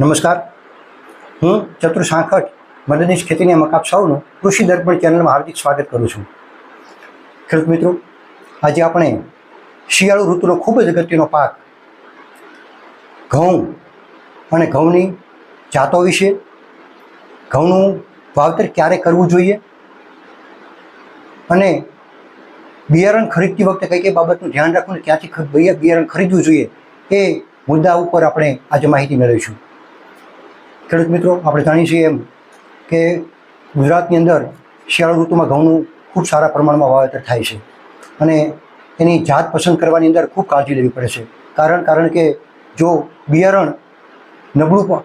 નમસ્કાર. હું ચતુર સાંખટ મદદનીશ ખેતીની મકાપ સૌનું કૃષિ દર્પણ ચેનલમાં હાર્દિક સ્વાગત કરું છું. ખેડૂત મિત્રો, આજે આપણે શિયાળુ ઋતુનો ખૂબ જ અગત્યનો પાક ઘઉં અને ઘઉંની જાતો વિશે ઘઉંનું વાવતર ક્યારે કરવું જોઈએ અને બિયારણ ખરીદતી વખતે કઈ કઈ બાબતનું ધ્યાન રાખવું ને ક્યાંથી બિયારણ ખરીદવું જોઈએ એ મુદ્દા ઉપર આપણે આજે માહિતી મેળવીશું. ખેડૂત મિત્રો, આપણે જાણીએ છીએ એમ કે ગુજરાતની અંદર શિયાળુ ઋતુમાં ઘઉંનું ખૂબ સારા પ્રમાણમાં વાવેતર થાય છે અને એની જાત પસંદ કરવાની અંદર ખૂબ કાળજી લેવી પડે છે. કારણ કારણ કે જો બિયારણ નબળું પણ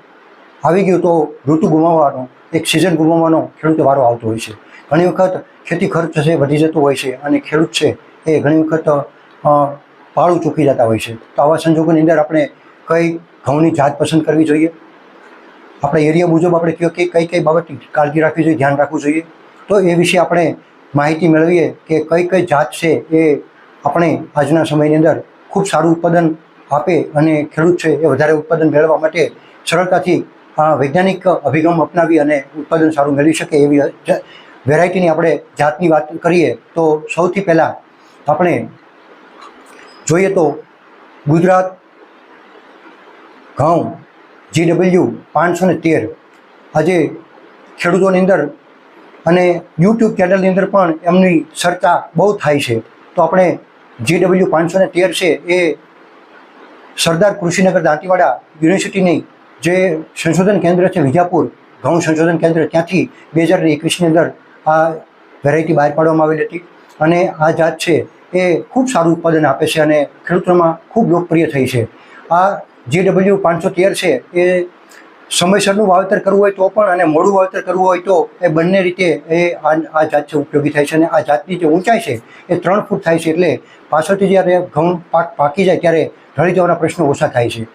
આવી ગયું તો ઋતુ ગુમાવવાનો, એક સિઝન ગુમાવવાનો ખેડૂતે વારો આવતો હોય છે. ઘણી વખત ખેતી ખર્ચ છે વધી જતો હોય છે અને ખેડૂત છે એ ઘણી વખત પાળું ચૂકી જતા હોય છે. તો આવા સંજોગોની અંદર આપણે કઈ ઘઉંની જાત પસંદ કરવી જોઈએ? આપણે એરિયા મુજબ આપણે કયો કે કઈ કઈ બાબતની કાળજી રાખવી જોઈએ, ધ્યાન રાખવું જોઈએ. તો એ વિશે આપણે માહિતી મેળવીએ કે કઈ કઈ જાત છે એ આપણે આજના સમયની અંદર ખૂબ સારું ઉત્પાદન આપે અને ખેડૂત છે એ વધારે ઉત્પાદન મેળવવા માટે સરળતાથી આ વૈજ્ઞાનિક અભિગમ અપનાવી અને ઉત્પાદન સારું મેળવી શકે એવી વેરાયટીની આપણે જાતની વાત કરીએ તો સૌથી પહેલાં આપણે જોઈએ તો ગુજરાત, ઘઉં જીડબલ્યુ પાંચસો ને તેર. આજે ખેડૂતોની અંદર અને યુટ્યુબ ચેનલની અંદર પણ એમની ચર્ચા બહુ થાય છે. તો આપણે જીડબલ્યુ પાંચસો ને તેર છે એ સરદાર કૃષિનગર દાંતીવાડા યુનિવર્સિટીની જે સંશોધન કેન્દ્ર છે વિજાપુર, ઘઉં સંશોધન કેન્દ્ર, ત્યાંથી બે હજાર એકવીસની અંદર આ વેરાયટી બહાર પાડવામાં આવેલી હતી. અને આ જાત છે એ ખૂબ સારું ઉત્પાદન આપે છે અને ખેડૂતોમાં ખૂબ લોકપ્રિય થઈ છે. આ જીડબલ્યુ પાંચસો તેર છે, એ સમયસરનું વાવેતર કરવું હોય તો પણ અને મોડું વાવેતર કરવું હોય તો એ બંને રીતે એ આ જાત છે ઉપયોગી થાય છે અને આ જાતની જે ઊંચાઈ છે, એ ત્રણ ફૂટ થાય છે એટલે પાછળથી જ્યારે ઘઉં પાક પાકી જાય ત્યારે ઢળી જવાના પ્રશ્નો ઓછા થાય છે.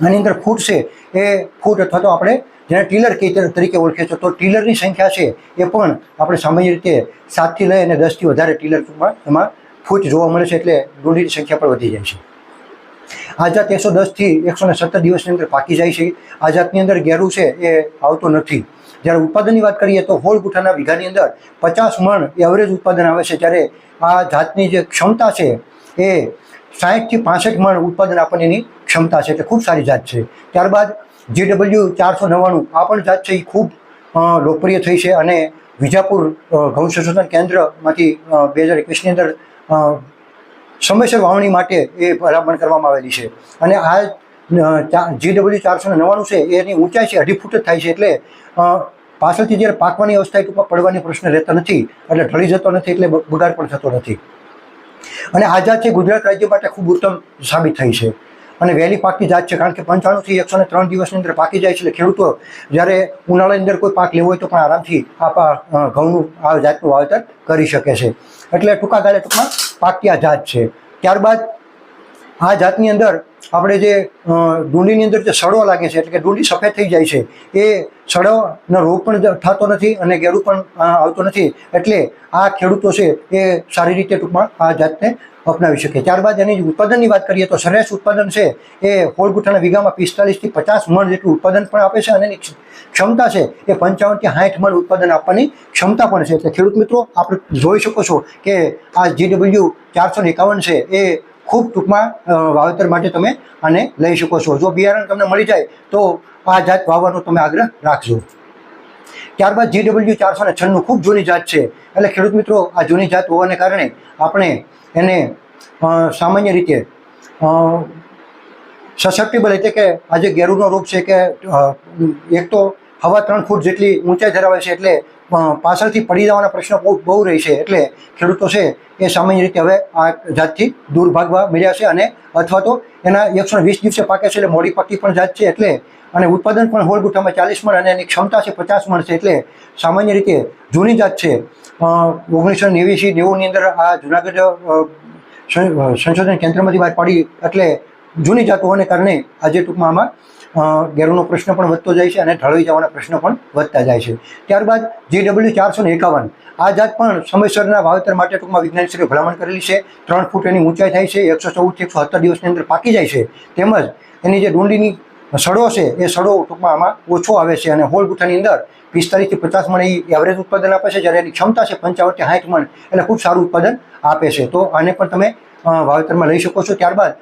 આની અંદર ફૂટ છે, એ ફૂટ અથવા તો આપણે જેને ટીલર તરીકે ઓળખે છે તો ટીલરની સંખ્યા છે, એ પણ આપણે સામાન્ય રીતે સાતથી લઈ અને દસથી વધારે ટીલરમાં એમાં ફૂટ જોવા મળે છે એટલે ડુંડીની સંખ્યા પણ વધી જાય છે. આ એકસો દસથી એકસો સત્તર દિવસની અંદર પાકી જાય છે. આ જાતની અંદર ગેરું છે એ આવતો નથી. જ્યારે ઉત્પાદનની વાત કરીએ તો હોળ ગુઠાના વીઘાની અંદર પચાસ મણ એવરેજ ઉત્પાદન આવે છે. ત્યારે આ જાતની જે ક્ષમતા છે એ સાહીઠથી પાસઠ મણ ઉત્પાદન આપણને એની ક્ષમતા છે. એટલે ખૂબ સારી જાત છે. ત્યારબાદ જીડબલ્યુ ચારસો નવ્વાણું, આ પણ જાત છે એ ખૂબ લોકપ્રિય થઈ છે અને વિજાપુર ગૌ સંશોધન કેન્દ્રમાંથી બે હજાર એકવીસની અંદર સમયસર વાવણી માટે એ ભલામણ કરવામાં આવેલી છે. અને આ જીડબલ્યુ ચારસો ને નવ્વાણું છે, એની ઊંચાઈ છે અઢી ફૂટ જ થાય છે એટલે પાછળથી જ્યારે પાકવાની અવસ્થા ટૂંકમાં પડવાની પ્રશ્ન રહેતો નથી, એટલે ઢળી જતો નથી, એટલે બગાડ પણ થતો નથી. અને આ જાત છે ગુજરાત રાજ્ય માટે ખૂબ ઉત્તમ સાબિત થઈ છે. અને વહેલી પાકની જાત છે, કારણ કે પંચાણુંથી એકસો ને ત્રણ દિવસની અંદર પાકી જાય છે, એટલે ખેડૂતો જ્યારે ઉનાળાની અંદર કોઈ પાક લેવો હોય તો પણ આરામથી આ ઘઉંનું આ જાતનું વાવેતર કરી શકે છે. એટલે ટૂંકા ગાળે ટૂંકમાં પાકતી આ જાત છે. ત્યારબાદ આ જાતની અંદર આપણે જે ડુંડીની અંદર જે સડો લાગે છે, એટલે કે ડુંડી સફેદ થઈ જાય છે, એ સડોનો રોગ પણ થતો નથી અને ગેરું પણ આવતો નથી. એટલે આ ખેડૂતો છે એ સારી રીતે ટૂંકમાં આ જાતને અપનાવી શકે. ત્યારબાદ એની ઉત્પાદનની વાત કરીએ તો સરેરાશ ઉત્પાદન છે એ હોળગુઠાના વીઘામાં પિસ્તાલીસથી પચાસ મણ જેટલું ઉત્પાદન પણ આપે છે અને એની ક્ષમતા છે એ પંચાવનથી સાઠ મણ ઉત્પાદન આપવાની ક્ષમતા પણ છે. એટલે ખેડૂત મિત્રો આપણે જોઈ શકો છો કે આ જીડબલ્યુ ચારસો એકાવન છે એ ખૂબ ટૂંકમાં વાવેતર માટે તમે આને લઈ શકો છો. જો બિયારણ તમને મળી જાય તો આ જાત વાવવાનો તમે આગ્રહ રાખજો. ત્યારબાદ જીડબલ્યુ ચારસો ને છન્નું ખૂબ જૂની જાત છે. એટલે ખેડૂત મિત્રો, આ જૂની જાત હોવાને કારણે આપણે એને સામાન્ય રીતે સસેપ્ટેબલ એટલે કે આજે ગેરુનો રૂપ છે કે એક તો હવા ત્રણ ફૂટ જેટલી ઊંચાઈ ધરાવે છે એટલે પાછળથી પડી જવાના પ્રશ્નો બહુ બહુ રહે છે. એટલે ખેડૂતો છે એ સામાન્ય રીતે હવે આ જાતથી દૂર ભાગવા મળ્યા છે અને અથવા તો એના એકસો વીસ દિવસે પાકે છે એટલે મોડી પાકી પણ જાત છે. એટલે અને ઉત્પાદન પણ હોળ ચાલીસ મણ અને એની ક્ષમતા છે પચાસ મણ છે એટલે સામાન્ય રીતે જૂની જાત છે. ઓગણીસો નેવીસી નેવુંની અંદર આ જુનાગઢ સંશોધન કેન્દ્રમાંથી બહાર પાડી એટલે જૂની જાત હોવાને કારણે આજે ટૂંકમાં આમાં ગેરુનો પ્રશ્ન પણ વધતો જાય છે અને ઢળવી જવાના પ્રશ્નો પણ વધતા જાય છે. ત્યારબાદ જીડબલ્યુ ચારસો ને એકાવન. આ જાત પણ સમયસરના વાવેતર માટે ટૂંકમાં વિજ્ઞાનશ્રીએ ભલામણ કરેલી છે. ત્રણ ફૂટ એની ઊંચાઈ થાય છે. એકસો ચૌદથી એકસો સત્તર દિવસની અંદર પાકી જાય છે. તેમજ એની જે ડુંડીની સડો છે, એ સડો ટૂંકમાં આમાં ઓછો આવે છે અને હોલ ગુઠાની અંદર પિસ્તાલીસથી પચાસ મણ એ એવરેજ ઉત્પાદન આપે છે, જ્યારે એની ક્ષમતા છે પંચાવનથી સાઠ મણ, એટલે ખૂબ સારું ઉત્પાદન આપે છે. તો આને પણ તમે વાવેતરમાં લઈ શકો છો. ત્યારબાદ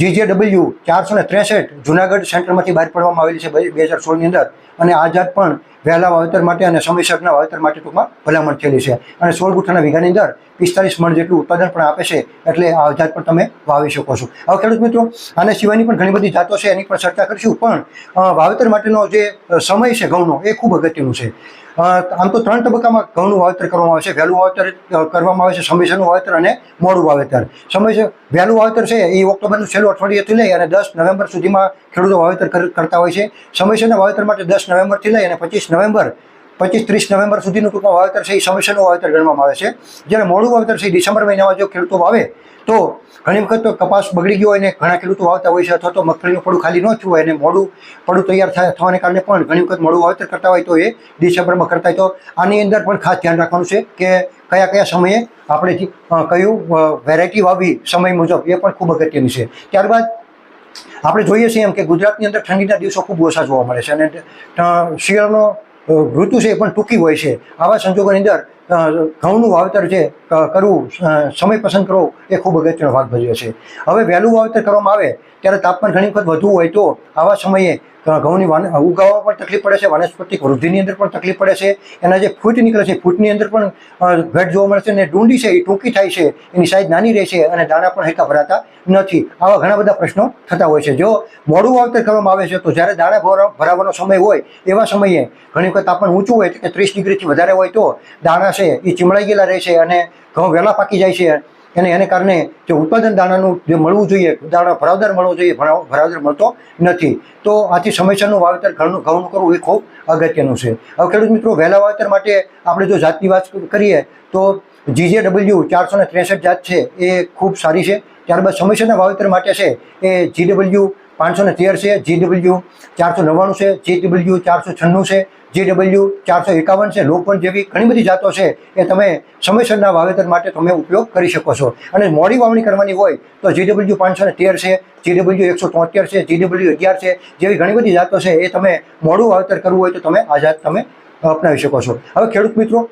જીજેડબલ્યુ ચારસો ને ત્રેસઠ જુનાગઢ સેન્ટરમાંથી બહાર પાડવામાં આવેલી છે બે હજાર સોળની અંદર. અને આ જાત પણ વહેલા વાવેતર માટે અને સમયસરના વાવેતર માટે ટૂંકમાં ભલામણ થયેલી છે. અને સોળ ગુઠાના વીઘાની અંદર પિસ્તાલીસ મણ જેટલું ઉત્પાદન પણ આપે છે, એટલે આ જાત પણ તમે વાવી શકો છો. હવે ખેડૂત મિત્રો, આના સિવાયની પણ ઘણી બધી જાતો છે, એની પણ ચર્ચા કરીશું, પણ વાવેતર માટેનો જે સમય છે ઘઉંનો, એ ખૂબ અગત્યનું છે. આમ તો ત્રણ તબક્કામાં ઘઉંનું વાવેતર કરવામાં આવે છે, વહેલું વાવેતર કરવામાં આવે છે, સમયસરનું વાવેતર અને મોડું વાવેતર. સમયસર, વહેલું વાવેતર છે, એ ઓક્ટોબરનું છેલ્લું અઠવાડિયેથી લઈ અને દસ નવેમ્બર સુધીમાં ખેડૂતો વાવેતર કર- કરતા હોય છે. સમયસરના વાવેતર માટે દસ નવેમ્બરથી લઈ અને પચીસ નવેમ્બર, પચીસ ત્રીસ નવેમ્બર સુધીનું ટૂંકમાં વાવેતર છે એ સમયસરનું વાવેતર ગણવામાં આવે છે. જ્યારે મોડું વાવેતર છે ડિસેમ્બર મહિનામાં જો ખેડૂતો વાવે, તો ઘણી વખત તો કપાસ બગડી ગયો હોય અને ઘણા ખેડૂતો વાવતા હોય છે, અથવા તો મગફળીનું પડું ખાલી ન થયું હોય અને મોડું પડું તૈયાર થાય થવાને કારણે પણ ઘણી વખત મોડું વાવેતર કરતા હોય તો એ ડિસેમ્બરમાં કરતા હોય. તો આની અંદર પણ ખાસ ધ્યાન રાખવાનું છે કે કયા કયા સમયે આપણે કયું વેરાયટી વાવી સમય મુજબ એ પણ ખૂબ અગત્યનું છે. ત્યારબાદ આપણે જોઈએ છીએ એમ કે ગુજરાતની અંદર ઠંડીના દિવસો ખૂબ ઓછા જોવા મળે છે અને શિયાળનો ઋતુ છે એ પણ ટૂંકી હોય છે. આવા સંજોગોની અંદર ઘઉંનું વાવેતર છે કરવું સમય પસંદ કરવો એ ખૂબ અગત્યનો ભાગ ભજવે છે. હવે વહેલું વાવેતર કરવામાં આવે, ત્યારે તાપમાન ઘણી વખત વધુ હોય તો આવા સમયે ઘઉંની ઉગાવવા પણ તકલીફ પડે છે, વાનસ્પતિક વૃદ્ધિની અંદર પણ તકલીફ પડે છે. એના જે ફૂટ નીકળે છે, ફૂટની અંદર પણ ઘટ જોવા મળે છે અને ડુંડી છે, એ ટૂંકી થાય છે. એની સાઈઝ નાની રહે છે અને દાણા પણ હેકા ભરાતા નથી. આવા ઘણા બધા પ્રશ્નો થતા હોય છે. જો મોડું વાવતર કરવામાં આવે છે, તો જ્યારે દાણા ભરા- ભરાવાનો સમય હોય, એવા સમયે ઘણી વખત તાપમાન ઊંચું હોય કે ત્રીસ ડિગ્રીથી વધારે હોય તો દાણા છે, એ ચીમળાઈ ગયેલા રહે છે અને ઘઉં વહેલા પાકી જાય છે. અને એને કારણે જે ઉત્પાદન દાણાનું જે મળવું જોઈએ, દાણા ભરાવદાર મળવો જોઈએ, ભરાવ- ભરાવદાર મળતો નથી. તો આથી સમયસરનું વાવેતર ઘઉંનું ઘઉંનું કરવું એ ખૂબ અગત્યનું છે. હવે ખેડૂત મિત્રો, વહેલા વાવેતર માટે આપણે જો જાતની વાત કરીએ, તો જીજે ડબલ્યુ ચારસો ને ત્રેસઠ જાત છે, એ ખૂબ સારી છે. ત્યારબાદ સમયસરના વાવેતર માટે છે, એ જી ડબલ્યુ પાંચસો ને તેર છે જી ડબલ્યુ ચારસો નવ્વાણું છે જી ડબલ્યુ ચારસો છન્નું છે જી ડબલ્યુ ચારસો એકાવન છે લોપન જેવી ઘણી બધી જાતો છે, એ તમે સમયસરના વાવેતર માટે તમે ઉપયોગ કરી શકો છો. અને મોડી વાવણી કરવાની હોય તો જી ડબલ્યુ પાંચસો ને તેર છે જી ડબલ્યુ એકસો તોતેર છે જી ડબલ્યુ અગિયાર છે, જેવી ઘણી બધી જાતો છે, એ તમે મોડું વાવેતર કરવું હોય તો તમે આ જાત તમે અપનાવી શકો છો. હવે ખેડૂત મિત્રો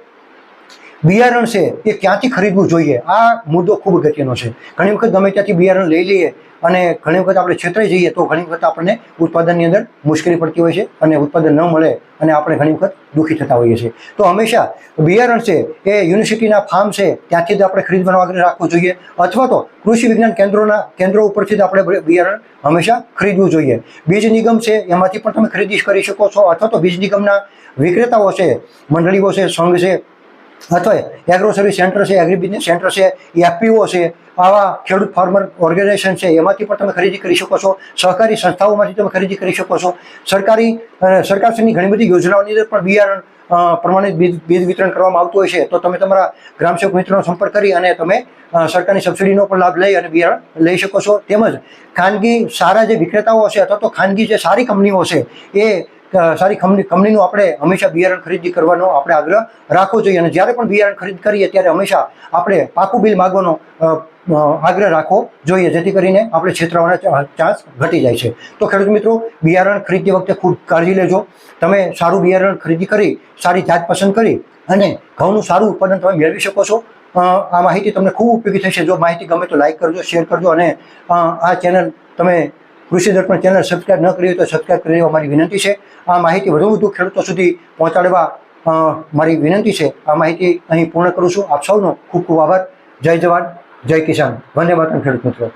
બિયારણ છે એ ક્યાંથી ખરીદવું જોઈએ? આ મુદ્દો ખૂબ અગત્યનો છે. ઘણી વખત ગમે ત્યાંથી બિયારણ લઈ લઈએ અને ઘણી વખત આપણે છેતરાઈ જઈએ તો ઘણી વખત આપણને ઉત્પાદનની અંદર મુશ્કેલી પડતી હોય છે અને ઉત્પાદન ન મળે અને આપણે ઘણી વખત દુઃખી થતા હોઈએ છીએ. તો હંમેશા બિયારણ છે એ યુનિવર્સિટીના ફાર્મ છે ત્યાંથી જ આપણે ખરીદવાનો આગ્રહ રાખવો જોઈએ અથવા તો કૃષિ વિજ્ઞાન કેન્દ્રોના, કેન્દ્રો ઉપરથી જ આપણે બિયારણ હંમેશા ખરીદવું જોઈએ. બીજ નિગમ છે એમાંથી પણ તમે ખરીદી કરી શકો છો અથવા તો બીજ નિગમના વિક્રેતાઓ છે, મંડળીઓ છે, સંઘ છે અથવા એગ્રો સેન્ટર છે એગ્રી બિઝનેસ સેન્ટર છે એફપીઓ છે, આવા ખેડૂત ફાર્મર ઓર્ગેનાઇઝેશન છે, એમાંથી પણ તમે ખરીદી કરી શકો છો. સહકારી સંસ્થાઓમાંથી તમે ખરીદી કરી શકો છો. સરકારી સરકારશ્રીની ઘણી બધી યોજનાઓની અંદર પણ બિયારણ પ્રમાણે બીજ વિતરણ કરવામાં આવતું હોય છે. તો તમે તમારા ગ્રામસેવક મિત્રોનો સંપર્ક કરી અને તમે સરકારની સબસિડીનો પણ લાભ લઈ અને બિયારણ લઈ શકો છો. તેમજ ખાનગી સારા જે વિક્રેતાઓ હશે અથવા તો ખાનગી જે સારી કંપનીઓ છે એ સારી કંપની કંપનીનું આપણે હંમેશા બિયારણ ખરીદી કરવાનો આપણે આગ્રહ રાખવો જોઈએ. અને જ્યારે પણ બિયારણ ખરીદ કરીએ ત્યારે હંમેશા આપણે પાકું બિલ માગવાનો આગ્રહ રાખવો જોઈએ. જેથી કરીને આપણે છેતરાવાના ચાન્સ ઘટી જાય છે. તો ખેડૂત મિત્રો, બિયારણ ખરીદતી વખતે ખૂબ કાળજી લેજો. તમે સારું બિયારણ ખરીદી કરી, સારી જાત પસંદ કરી અને ઘઉંનું સારું ઉત્પાદન તમે મેળવી શકો છો. આ માહિતી તમને ખૂબ ઉપયોગી થશે. જો માહિતી ગમે તો લાઈક કરજો શેર કરજો અને આ ચેનલ તમે કૃષિ દર્પણ ચેનલ સબસ્ક્રાઈબ ન કરી હોય તો સબસ્ક્રાઈબ કરી મારી વિનંતી છે. આ માહિતી વધુ વધુ ખેડૂતો સુધી પહોંચાડવા મારી વિનંતી છે. આ માહિતી અહીં પૂર્ણ કરું છું. આપ સૌનો ખૂબ ખૂબ આભાર. જય જવાન, જય કિસાન. વંદે માતરમ ખેડૂત મિત્રો.